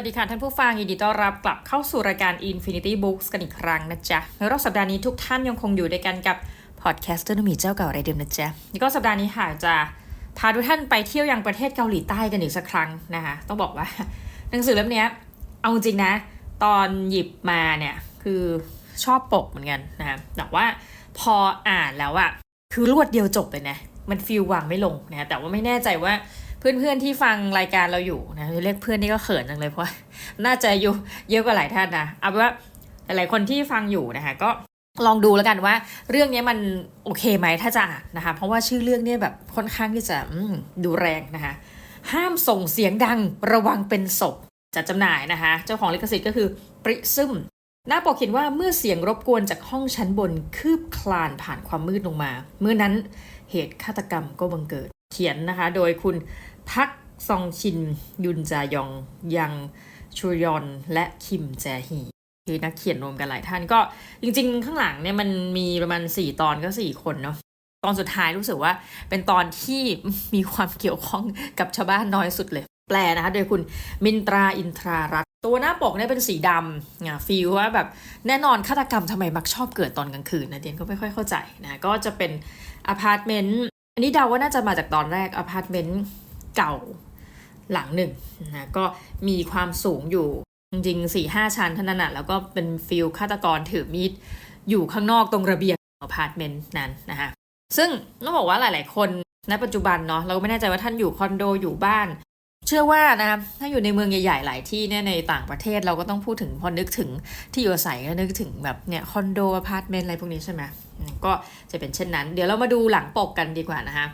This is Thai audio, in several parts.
วัสดีค่ะท่านผู้ฟังยินดีต้อนรับกลับเข้าสู่รายการ Infinity Books กันอีกครั้งนะจ๊ะ ในรอบสัปดาห์นี้ทุกท่านยังคงอยู่ด้วยกันกับพอดแคสเตอร์นมีเจ้าเก่ารายเดิมนะจ๊ะนี่ก็สัปดาห์นี้ค่ะจะพาทุกท่านไปเที่ยวยังประเทศเกาหลีใต้กันอีกสักครั้งนะคะต้องบอกว่า หนังสือเล่มนี้เอาจริงนะ ตอนหยิบมาเนี่ยคือชอบปกเหมือนกันนะคะแต่ว่าพออ่านแล้วอะคือรวดเดียวจบเลยนะมันฟิลวางไม่ลงนะแต่ว่าไม่แน่ใจว่า เพื่อนๆที่ฟังรายการเราอยู่นะเรียกเพื่อนนี่ก็เขินจังเลยเพราะว่าน่าจะอยู่เยอะกว่าหลายท่านนะเอาเป็นว่าหลายๆคนที่ฟังอยู่นะคะก็ลองดูแล้วกันว่าเรื่องนี้มันโอเคไหมถ้าจะอ่านนะคะเพราะว่าชื่อเรื่องเนี่ยแบบค่อนข้างที่จะดูแรงนะคะห้ามส่งเสียงดังระวังเป็นศพจัดจำหน่ายนะคะ เจ้าของลิขสิทธิ์ก็คือปริซึมหน้าปกเขียนว่าเมื่อเสียงรบกวนจากห้องชั้นบนคืบคลานผ่านความมืดลงมา เมื่อนั้นเหตุฆาตกรรมก็บังเกิดเขียนนะคะ โดยคุณ พักซองชิน ยุนจายอง ยังชูยอน และคิมแจฮีคือนักเขียนรวมกันหลายท่านก็จริง ๆ ข้างหลังเนี่ยมันมีประมาณ 4 ตอนก็ 4 คนเนาะตอนสุดท้ายรู้สึกว่าเป็นตอนที่มีความเกี่ยวข้องกับชาวบ้านน้อยสุดเลย แปลนะคะโดยคุณมินตราอินทรารัตตัวหน้าปกเนี่ยเป็นสีดำอะฟีลว่าแบบแน่นอนฆาตกรรมทำไมมักชอบเกิดตอนกลางคืนนะเดียนก็ไม่ค่อยเข้าใจนะก็จะเป็นอพาร์ตเมนต์อันนี้เดาว่าน่าจะมาจากตอนแรกอพาร์ตเมนต์ เก่าหลังหนึ่งนะก็มีความสูงอยู่จริงๆสี่ห้าชั้นเท่านั้นนะแล้วก็เป็นฟิลฆาตกรถือมีดอยู่ข้างนอกตรงระเบียงอพาร์ตเมนต์นั้นนะคะซึ่งต้องบอกว่าหลาย ๆ คนณปัจจุบันเนาะเราก็ไม่แน่ใจว่าท่านอยู่คอนโดอยู่บ้าน เชื่อว่านะถ้าอยู่ในเมืองใหญ่ ๆ หลายที่เนี่ยในต่างประเทศเราก็ต้องพูดถึงพอนึกถึงที่อยู่อาศัยก็นึกถึงแบบเนี่ยคอนโดอพาร์ตเมนต์อะไรพวกนี้ใช่ไหมอืมก็จะเป็นเช่นนั้น เดี๋ยวเรามาดูหลังปกกันดีกว่านะคะ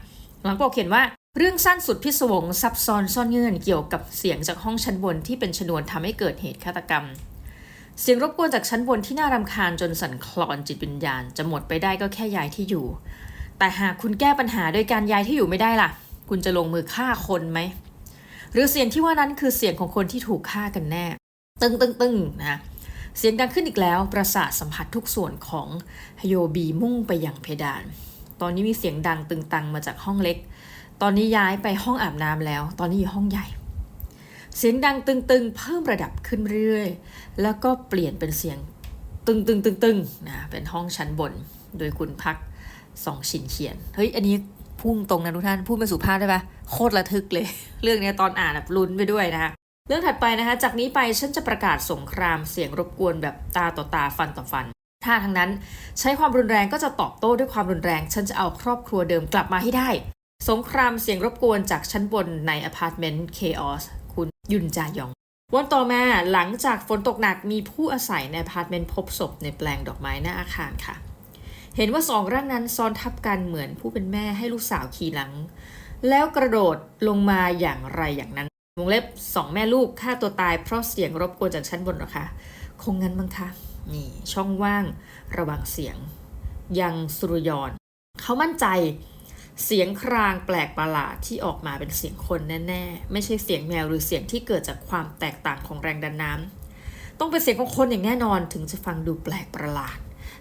หลังปกเขียนว่า เรื่องสั้นสุดพิศวงซับซ้อนซ่อนเงื่อนเกี่ยวกับเสียงจากห้องชั้นบนที่เป็นชนวนทำให้เกิดเหตุฆาตกรรม เสียงรบกวนจากชั้นบนที่น่ารำคาญจนสั่นคลอนจิตวิญญาณ จะหมดไปได้ก็แค่ย้ายที่อยู่ แต่หากคุณแก้ปัญหาโดยการย้ายที่อยู่ไม่ได้ล่ะ คุณจะลงมือฆ่าคนไหม หรือเสียงที่ว่านั้นคือเสียงของคนที่ถูกฆ่ากันแน่ ตึงตึงตึงนะเสียงดังขึ้นอีกแล้ว ประสาทสัมผัสทุกส่วนของฮโยบีมุ่งไปอยังเพดาน ตอนนี้มีเสียงดังตึงตังมาจากห้องเล็ก ตอนนี้ย้ายไปห้องอาบน้ำแล้ว ตอนนี้อยู่ห้องใหญ่ เสียงดังตึงๆ เพิ่มระดับขึ้นเรื่อยๆ แล้วก็เปลี่ยนเป็นเสียงตึงตึงตึงตึงๆนะเป็นห้องชั้นบน โดยคุณพักสองชินเขียน เฮ้ย อันนี้พุ่งตรงนะทุกท่าน พูดเป็นสุภาพได้ปะโคตรระทึกเลย เรื่องนี้ตอนอ่านแบบลุ้นไปด้วยนะคะ เรื่องถัดไปนะคะ จากนี้ไปฉันจะประกาศสงครามเสียงรบกวนแบบตาต่อตาฟันต่อฟัน ถ้าทางนั้นใช้ความรุนแรงก็จะตอบโต้ด้วยความรุนแรง ฉันจะเอาครอบครัวเดิมกลับมาให้ได้ สงครามเสียงรบกวนจากชั้นบนในอพาร์ตเมนต์เคออสคุณยุนจายอง วันต่อมาหลังจากฝนตกหนักมีผู้อาศัยในอพาร์ตเมนต์พบศพในแปลงดอกไม้หน้าอาคารค่ะ เห็นว่าสองร่างนั้นซ้อนทับกันเหมือนผู้เป็นแม่ให้ลูกสาวขี่หลัง แล้วกระโดดลงมาอย่างไรอย่างนั้นวงเล็บสองแม่ลูกฆ่าตัวตายเพราะเสียงรบกวนจากชั้นบนหรอคะคงงั้นมั้งคะนี่ช่องว่างระหว่างเสียง ยังสุรยอนเขามั่นใจ เสียงครางแปลกประหลาดที่ออกมาเป็นเสียงคนแน่ๆ ไม่ใช่เสียงแมวหรือเสียงที่เกิดจากความแตกต่างของแรงดันน้ำต้องเป็นเสียงของคนอย่างแน่นอนถึงจะฟังดูแปลกประหลาด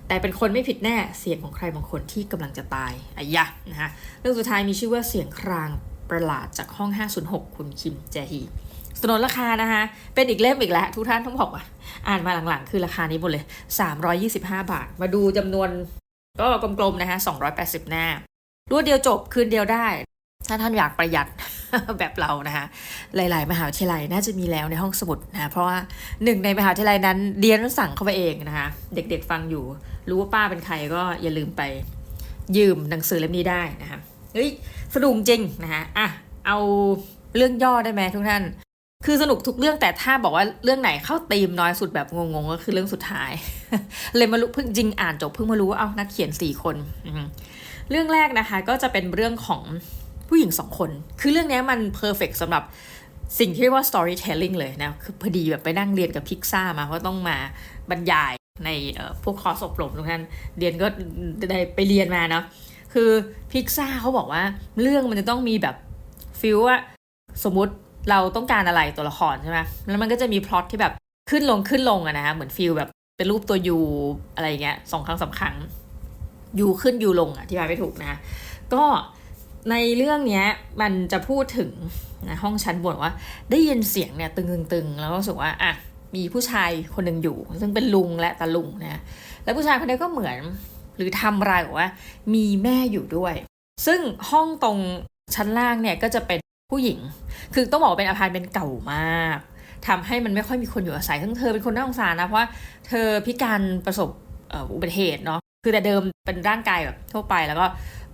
แต่เป็นคนไม่ผิดแน่เสียงของใครบางคนที่กำลังจะตายอายะนะคะเรื่องสุดท้ายมีชื่อว่าเสียงครางประหลาดจากห้อง 506 คุณคิมแจฮีสนนราคานะคะ เป็นอีกเล่มอีกแล้ว ทุกท่านต้องบอกว่า อ่านมาหลังๆ คือราคานี้หมดเลย 325 บาท มาดูจำนวนก็กลมๆนะคะ280 หน้า รวดเดียวจบคืนเดียวได้ ถ้าท่านอยากประหยัดแบบเรานะคะหลาย ๆ มหาวิทยาลัยน่าจะมีแล้วในห้องสมุดนะะเพราะว่าหนึ่งในมหาวิทยาลัยนั้นเรียนสั่งเข้าไปเองนะคะเด็ก ๆ ฟังอยู่ รู้ว่าป้าเป็นใครก็อย่าลืมไปยืมหนังสือเล่มนี้ได้นะคะเฮ้ยสนุกจริงนะคะอะเอาเรื่องย่อได้ไหมทุกท่าน คือสนุกทุกเรื่องแต่ถ้าบอกว่าเรื่องไหนเข้าตีมน้อยสุดแบบงงๆก็คือเรื่องสุดท้าย เลยมารู้เพิ่งจริงอ่านจบเพิ่งมารู้ว่าเอานักเขียนสี่คนอื เรื่องแรกนะคะก็จะเป็นเรื่องของผู้หญิงสองคน คือเรื่องนี้มันเพอร์เฟกสำหรับสิ่งที่เรียกว่า storytelling เลยนะ คือพอดีแบบไปนั่งเรียนกับพิกซ่ามาเพราะต้องมาบรรยายในพวกคอร์สอบรมทุกท่านเรียนก็ได้ไปเรียนมาเนาะ คือพิกซ่าเขาบอกว่าเรื่องมันจะต้องมีแบบฟิลว่าสมมุติเราต้องการอะไรตัวละครใช่ไหมแล้วมันก็จะมีพล็อตที่แบบขึ้นลงขึ้นลงอะนะคะเหมือนฟิลแบบเป็นรูปตัวยูอะไรอย่างเงี้ยสองครั้งสามครั้ง ยูขึ้นยูลงอะที่บายไม่ถูกนะก็ในเรื่องนี้มันจะพูดถึงนะห้องชั้นบนว่า ได้ยินเสียงเนี่ยตึงๆ แล้วก็รู้สึกว่าอะมีผู้ชายคนหนึ่งอยู่ ซึ่งเป็นลุงและตาลุงนะแล้วผู้ชายคนนี้ก็เหมือน หรือทำรายบอกว่า มีแม่อยู่ด้วย ซึ่งห้องตรงชั้นล่างเนี่ยก็จะเป็นผู้หญิง คือต้องบอกว่าเป็นอาคารเป็นเก่ามากทำให้มันไม่ค่อยมีคนอยู่อาศัยซึ่งเธอเป็นคนน่าสงสารนะ เพราะเธอพิการประสบอุบัติเหตุเนาะ คือแต่เดิมเป็นร่างกายแบบทั่วไปแล้วก็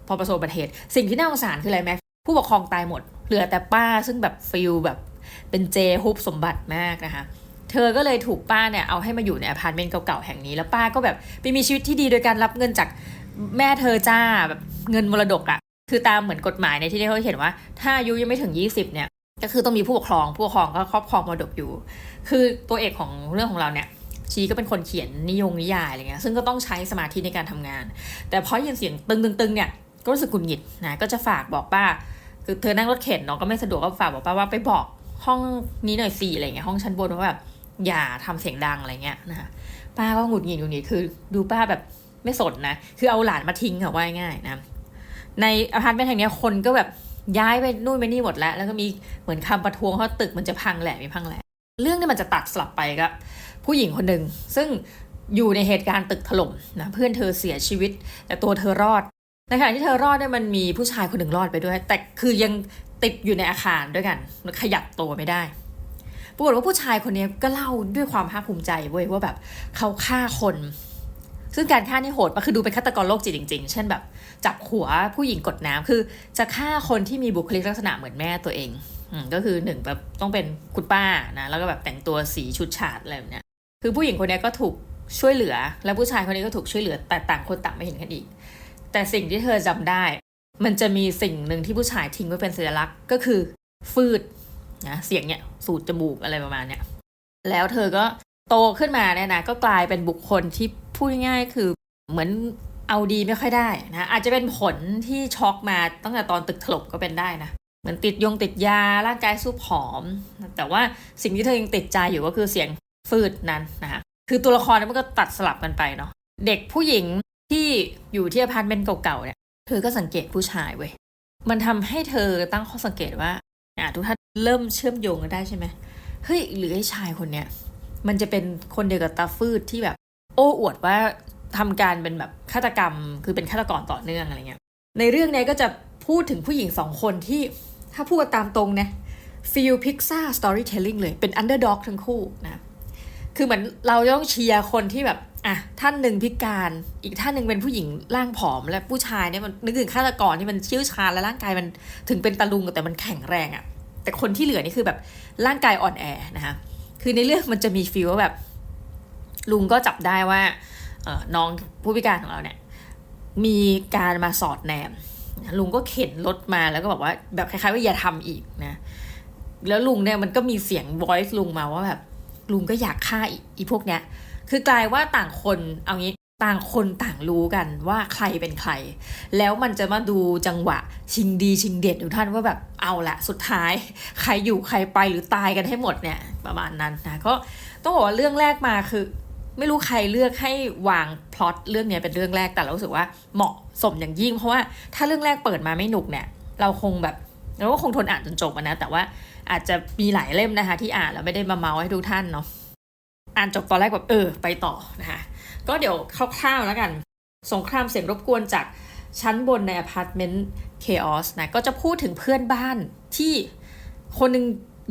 พอประสบอุบัติเหตุสิ่งที่น่าสงสารคืออะไรไหมผู้ปกครองตายหมด เหลือแต่ป้าซึ่งแบบฟิลแบบเป็นเจฮุบสมบัติมากนะคะเธอก็เลยถูกป้าเนี่ยเอาให้มาอยู่ในอพาร์ตเมนต์เก่าๆแห่งนี้ แล้วป้าก็แบบไปมีชีวิตที่ดีโดยการรับเงินจากแม่เธอจ้าแบบเงินมรดกอะคือตามเหมือนกฎหมายในที่เขาเขียนว่า ถ้าอายุยังไม่ถึง 20เนี่ยก็คือต้องมีผู้ปกครองผู้ปกครองก็ครอบครองมรดกอยู่ คือตัวเอกของเรื่องของเราเนี่ย ชีก็เป็นคนเขียนนิยงนิยายอะไรเงี้ยซึ่งก็ต้องใช้สมาธิในการทำงาน แต่พอยินเสียงตึงๆๆเนี่ยก็รู้สึกกุนหงิดนะก็จะฝากบอกป้า คือเธอนั่งรถเข็นเนาะก็ไม่สะดวกก็ฝากบอกป้าว่าไปบอกห้องนี้หน่อยสิอะไรเงี้ยห้องชั้นบนว่าแบบอย่าทำเสียงดังอะไรเงี้ยนะคะป้าก็หงุดหงิดอยู่นี่คือ ดูป้าแบบไม่สนนะคือเอาหลานมาทิ้งอะว่าง่ายนะในอพาร์ตเมนต์แห่งเนี้ยคนก็แบบย้ายไปนู่นไปนี่หมดแล้ว แล้วก็มีเหมือนคำประท้วงเพราตึกมันจะพังแหละม่พังแหละ เรื่องนี้มันจะตัดสลับไปก็ ผู้หญิงคนหนึ่งซึ่งอยู่ในเหตุการณ์ตึกถล่มนะเพื่อนเธอเสียชีวิต แต่ตัวเธอรอดในขณะที่เธอรอดเนี่ยมันมีผู้ชายคนหนึ่งรอดไปด้วย แต่คือยังติดอยู่ในอาคารด้วยกันขยับตัวไม่ได้ปรากฏว่าผู้ชายคนนี้ก็เล่าด้วยความภาคภูมิใจเว้ยว่าแบบเขาฆ่าคน ซึ่งการฆ่านี่โหดมากคือดูเป็นฆาตกรโรคจิตจริง ๆ เช่นแบบ จับหัวผู้หญิงกดน้ำคือ จะฆ่าคนที่มีบุคลิกลักษณะเหมือนแม่ตัวเองอก็คือหนึ่งแบบต้องเป็นคุณป้านะแล้วก็แบบแต่งตัวสีชุดฉาดอะไรแบบเนี้ย คือผู้หญิงคนนี้ก็ถูกช่วยเหลือ แล้วผู้ชายคนนี้ก็ถูกช่วยเหลือ แต่ต่างคนต่างไม่เห็นกันอีก แต่สิ่งที่เธอจำได้ มันจะมีสิ่งหนึ่งที่ผู้ชายทิ้งไว้เป็นสัญลักษณ์ก็คือฟืดนะเสียงเนี่ยสูดจมูกอะไรประมาณเนี้ยแล้วเธอก็โตขึ้นมาเนี่ยนะก็กลายเป็นบุคคลที่พูดง่ายๆคือเหมือนเอาดีไม่ค่อยได้นะอาจจะเป็นผลที่ช็อกมาตั้งแต่ตอนตึกถล่มก็เป็นได้นะเหมือนติดยงติดยาร่างกายสู้ผอม แต่ว่าสิ่งที่เธอยังติดใจอยู่ก็คือเสียง ฟืดนั้นนะคะคือตัวละครนั้นมันก็ตัดสลับกันไปเนาะเด็กผู้หญิงที่อยู่ที่อพาร์ตเมนต์เก่าๆเนี่ยเธอก็สังเกตผู้ชายเว้ยมันทำให้เธอตั้งข้อสังเกตว่าอะทุกท่านเริ่มเชื่อมโยงกันได้ใช่ไหมเฮ้ยหรือไอ้ชายคนเนี้ยมันจะเป็นคนเดียวกับตาฟืดที่แบบ โอ้อวดว่าทำการเป็นแบบฆาตกรรม คือเป็นฆาตกรต่อเนื่องอะไรเงี้ยในเรื่องนี้ก็จะพูดถึงผู้หญิงสองคนที่ถ้าพูดตามตรงนะฟิลพิกซ่าสตอรี่เทลลิ่งเลยเป็นอันเดอร์ด็อกทั้งคู่นะ คือเหมือนเราต้องเชียร์คนที่แบบอะท่านหนึ่งพิการอีกท่านหนึ่งเป็นผู้หญิงร่างผอมและผู้ชายเนี่ยมันนึกถึงฆาตกรที่มันเชี่ยวชาญและร่างกายมันถึงเป็นตะลุงแต่มันแข็งแรงอะ่ะแต่คนที่เหลือนี่คือแบบร่างกายอ่อนแอนะคะคือในเรื่องมันจะมีฟีลว่าแบบ ลุงก็จับได้ว่าน้องผู้พิการของเราเนี่ย มีการมาสอดแนมลุงก็เข็นรถมาแล้วก็บอกว่าแบบคล้ายๆว่าอย่าทำอีกนะ แล้วลุงเนี่ยมันก็มีเสียง voice ลุงมาว่าแบบ ลุงก็อยากฆ่าอีพวกเนี้ย คือกลายว่าต่างคนเอางี้ต่างคนต่างรู้กันว่าใครเป็นใคร แล้วมันจะมาดูจังหวะชิงดีชิงเด็ดอยู่ท่านว่าแบบเอาละสุดท้าย ใครอยู่ใครไปหรือตายกันให้หมดเนี่ยประมาณนั้นนะก็ต้องบอกว่าเรื่องแรกมาคือ ไม่รู้ใครเลือกให้วางพล็อตเรื่องนี้เป็นเรื่องแรกแต่เราสึกว่าเหมาะสมอย่างยิ่ง เพราะว่าถ้าเรื่องแรกเปิดมาไม่หนุกเนี่ย เราคงแบบเราก็คงทนอ่านจนจบนะแต่ว่า อาจจะมีหลายเล่มนะคะ ที่อ่านแล้วไม่ได้มาเมาให้ทุกท่านเนาะอ่านจบตอนแรกแบบเออ ไปต่อนะคะก็เดี๋ยวคร่าวๆแล้วกัน สงครามเสียงรบกวนจากชั้นบนในอพาร์ตเมนต์เคออสนะก็จะพูดถึงเพื่อนบ้านที่คนหนึ่ง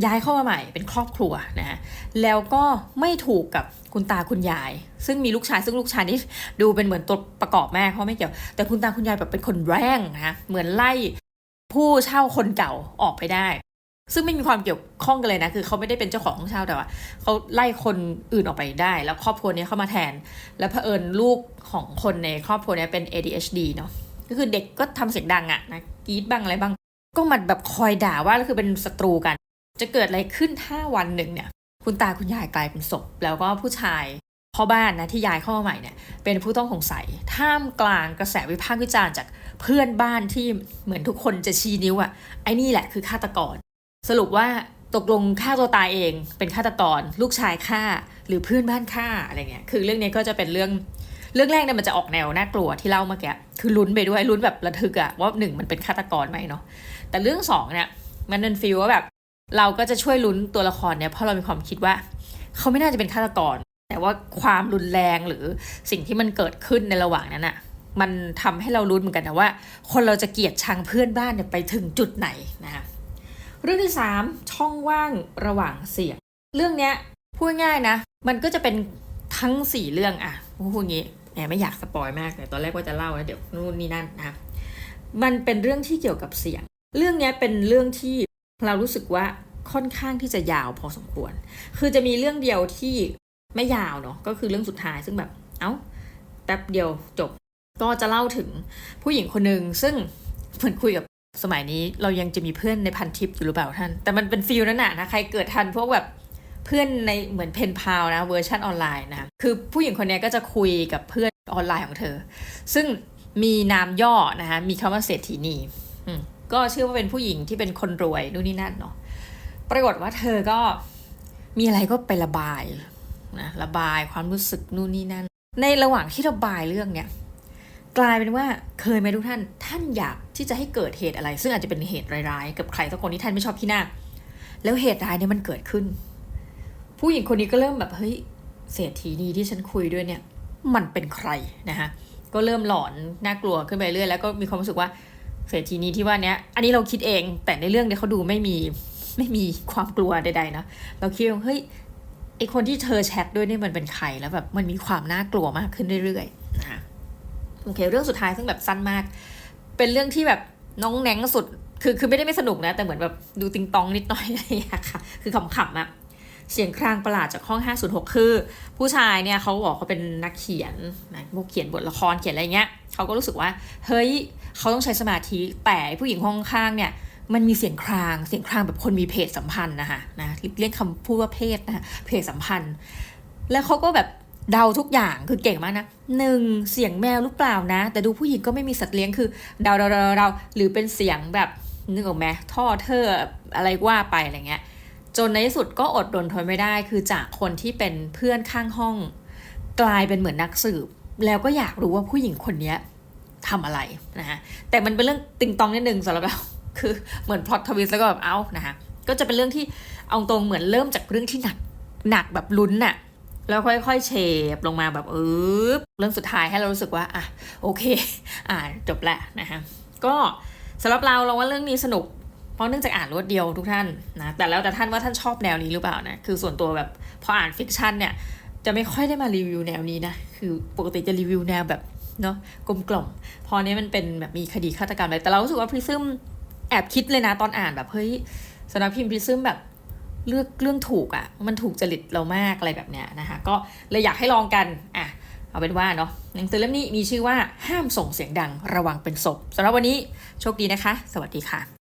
ย้ายเข้ามาใหม่เป็นครอบครัวนะฮะแล้วก็ไม่ถูกกับคุณตาคุณยาย ซึ่งมีลูกชายซึ่งลูกชายนี่ดูเป็นเหมือนตัวประกอบแม่เขาไม่เกี่ยว แต่คุณตาคุณยายแบบเป็นคนแรงนะเหมือนไล่ผู้เช่าคนเก่าออกไปได้ ซึ่งไม่มีความเกี่ยวข้องกันเลยนะ คือเขาไม่ได้เป็นเจ้าของห้องเช่าแต่ว่าเขาไล่คนอื่นออกไปได้ แล้วครอบครัวนี้เข้ามาแทน แล้วเผอิญลูกของคนในครอบครัวนี้เป็น ADHD เนาะก็คือเด็กก็ทำเสียงดังอะนะกรีดบ้างอะไรบ้าง ก็มันแบบคอยด่าว่าคือเป็นศัตรูกัน จะเกิดอะไรขึ้นถ้าวันหนึ่งเนี่ย คุณตาคุณยายกลายเป็นศพ แล้วก็ผู้ชายพ่อบ้านนะที่ย้ายเข้ามาใหม่เนี่ยเป็นผู้ต้องสงสัย ท่ามกลางกระแสวิพากษ์วิจารณ์จากเพื่อนบ้านที่เหมือนทุกคนจะชี้นิ้วอะไอ้นี่แหละคือฆาตกร สรุปว่าตกลงฆ่าตัวตายเอง เป็นฆาตกรลูกชายฆ่าหรือเพื่อนบ้านฆ่าอะไรเงี้ยคือเรื่องนี้ก็จะเป็นเรื่องเรื่องแรกเนี่ยมันจะออกแนวน่ากลัวที่เล่าเมื่อกี้คือลุ้นไปด้วยลุ้นแบบระทึกอะว่าหนึ่งมันเป็นฆาตกรไหมเนาะแต่เรื่องสองเนี่ยมันเป็นฟีลว่าแบบ เราก็จะช่วยลุ้นตัวละครเนี่ยเพราะเรามีความคิดว่า เขาไม่น่าจะเป็นฆาตกร แต่ว่าความรุนแรงหรือสิ่งที่มันเกิดขึ้นในระหว่างนั้นอะมันทำให้เรารู้นเหมือนกันนะว่า คนเราจะเกลียดชังเพื่อนบ้านเนี่ยไปถึงจุดไหนนะคะ เรื่องที่สามช่องว่างระหว่างเสียง เรื่องเนี้ยพูดง่ายนะ มันก็จะเป็นทั้งสี่เรื่องอะพูดงี้แหมไม่อยากสปอยมากแต่ตอนแรกว่าจะเล่าแล้วเดี๋ยวนู่นนี่นั่นนะคะมันเป็นเรื่องที่เกี่ยวกับเสียง เรื่องเนี้ยเป็นเรื่องที่เรารู้สึกว่าค่อนข้างที่จะยาวพอสมควร คือจะมีเรื่องเดียวที่ไม่ยาวเนาะก็คือเรื่องสุดท้ายซึ่งแบบเอ้าแป๊บเดียวจบ ก็จะเล่าถึงผู้หญิงคนหนึ่งซึ่งเหมือนคุยกับ สมัยนี้เรายังจะมีเพื่อนในพันทิปอยู่หรือเปล่าท่าน แต่มันเป็นฟิลนั่นน่ะนะ ใครเกิดทันพวกแบบเพื่อนในเหมือนเพนพาวนะเวอร์ชันออนไลน์นะ คือผู้หญิงคนนี้ก็จะคุยกับเพื่อนออนไลน์ของเธอ ซึ่งมีนามย่อนะคะ มีคำว่าเศรษฐีนีก็เชื่อว่าเป็นผู้หญิงที่เป็นคนรวยนู่นนี่นั่นเนาะ ปรากฏว่าเธอก็มีอะไรก็ไประบายนะ ระบายความรู้สึกนู่นนี่นั่น ในระหว่างที่ระบายเรื่องเนี้ย กลายเป็นว่าเคยไหมทุกท่าน ท่านอยากที่จะให้เกิดเหตุอะไร ซึ่งอาจจะเป็นเหตุร้ายๆ กับใครสักคนที่ท่านไม่ชอบที่หน้า แล้วเหตุร้ายเนี่ยมันเกิดขึ้น ผู้หญิงคนนี้ก็เริ่มแบบเฮ้ยเศรษฐีนีที่ฉันคุยด้วยเนี่ย มันเป็นใครนะคะก็เริ่มหลอนน่ากลัวขึ้นไปเรื่อยแล้วก็มีความรู้สึกว่าเศรษฐีนีที่ว่าเนี้ยอันนี้เราคิดเอง แต่ในเรื่องเนี้ยเขาดูไม่มีไม่มีความกลัวใดๆนะเราคิดว่าเฮ้ยไอคนที่เธอแชทด้วยเนี่ยมันเป็นใครแล้วแบบมันมีความน่ากลัวมากขึ้นเรื่อยๆนะคะ โอเค เรื่องสุดท้ายซึ่งแบบสั้นมาก เป็นเรื่องที่แบบน้องแหนงสุด คือคือไม่ได้ไม่สนุกนะ แต่เหมือนแบบดูติงตองนิดหน่อยอะไรอย่างเงี้ยค่ะ คือขำๆอะเสียงครางประหลาดจากห้อง 506 คือ ผู้ชายเนี่ยเขาบอกเขาเป็นนักเขียนนะพวกเขียนบทละครเขียนอะไรเงี้ยเขาก็รู้สึกว่า เฮ้ยเขาต้องใช้สมาธิแต่ผู้หญิงห้องข้างเนี่ยมันมีเสียงครางเสียงครางแบบคนมีเพศสัมพันธ์นะคะนะเรียกคำพูดว่าเพศนะคะเพศสัมพันธ์ แล้วเขาก็แบบ เดาทุกอย่างคือเก่งมากนะหนึ่งเสียงแมวหรือเปล่านะ แต่ดูผู้หญิงก็ไม่มีสัตว์เลี้ยงคือเดาเดาเดาเดาหรือเป็นเสียงแบบนึกออกไหมท่อเธออะไรว่าไปอะไรเงี้ย จนในที่สุดก็อดรนทนไม่ได้ คือจากคนที่เป็นเพื่อนข้างห้อง กลายเป็นเหมือนนักสืบ แล้วก็อยากรู้ว่าผู้หญิงคนนี้ทำอะไรนะฮะแต่มันเป็นเรื่องติงตองนิดนึงสำหรับเราคือเหมือนพล็อตทวิสแล้วก็แบบเอ้านะคะก็จะเป็นเรื่องที่เอาตรงเหมือนเริ่มจากเรื่องที่หนักหนักแบบลุ้นน่ะ แล้วค่อยๆเชฟลงมาแบบเออเรื่องสุดท้ายให้เรารู้สึกว่าอะโอเค อ่าจบแล้วนะคะก็สำหรับเราเราว่าเรื่องนี้สนุก เพราะเนื่องจากอ่านรวดเดียวทุกท่านนะแต่แล้วแต่ท่านว่าท่านชอบแนวนี้หรือเปล่านะคือส่วนตัวแบบพออ่านฟิกชันเนี่ยจะไม่ค่อยได้มารีวิวแนวนี้นะคือปกติจะรีวิวแนวแบบเนาะกลมกล่อมพอเนี้ยมันเป็นแบบมีคดีฆาตกรรมอะไรแต่เรารู้สึกว่าพริซึมแอบคิดเลยนะตอนอ่านแบบเฮ้ยสำนักพิมพ์พริซึมแบบ เลือกเรื่องถูกอะ่ะ มันถูกจริตเรามากอะไรแบบเนี้ยนะคะ ก็เลยอยากให้ลองกันอะเอาเป็นว่าเนาะหนังสือเล่มนี้มีชื่อว่าห้ามส่งเสียงดังระวังเป็นศพสำหรับวันนี้โชคดีนะคะ สวัสดีค่ะ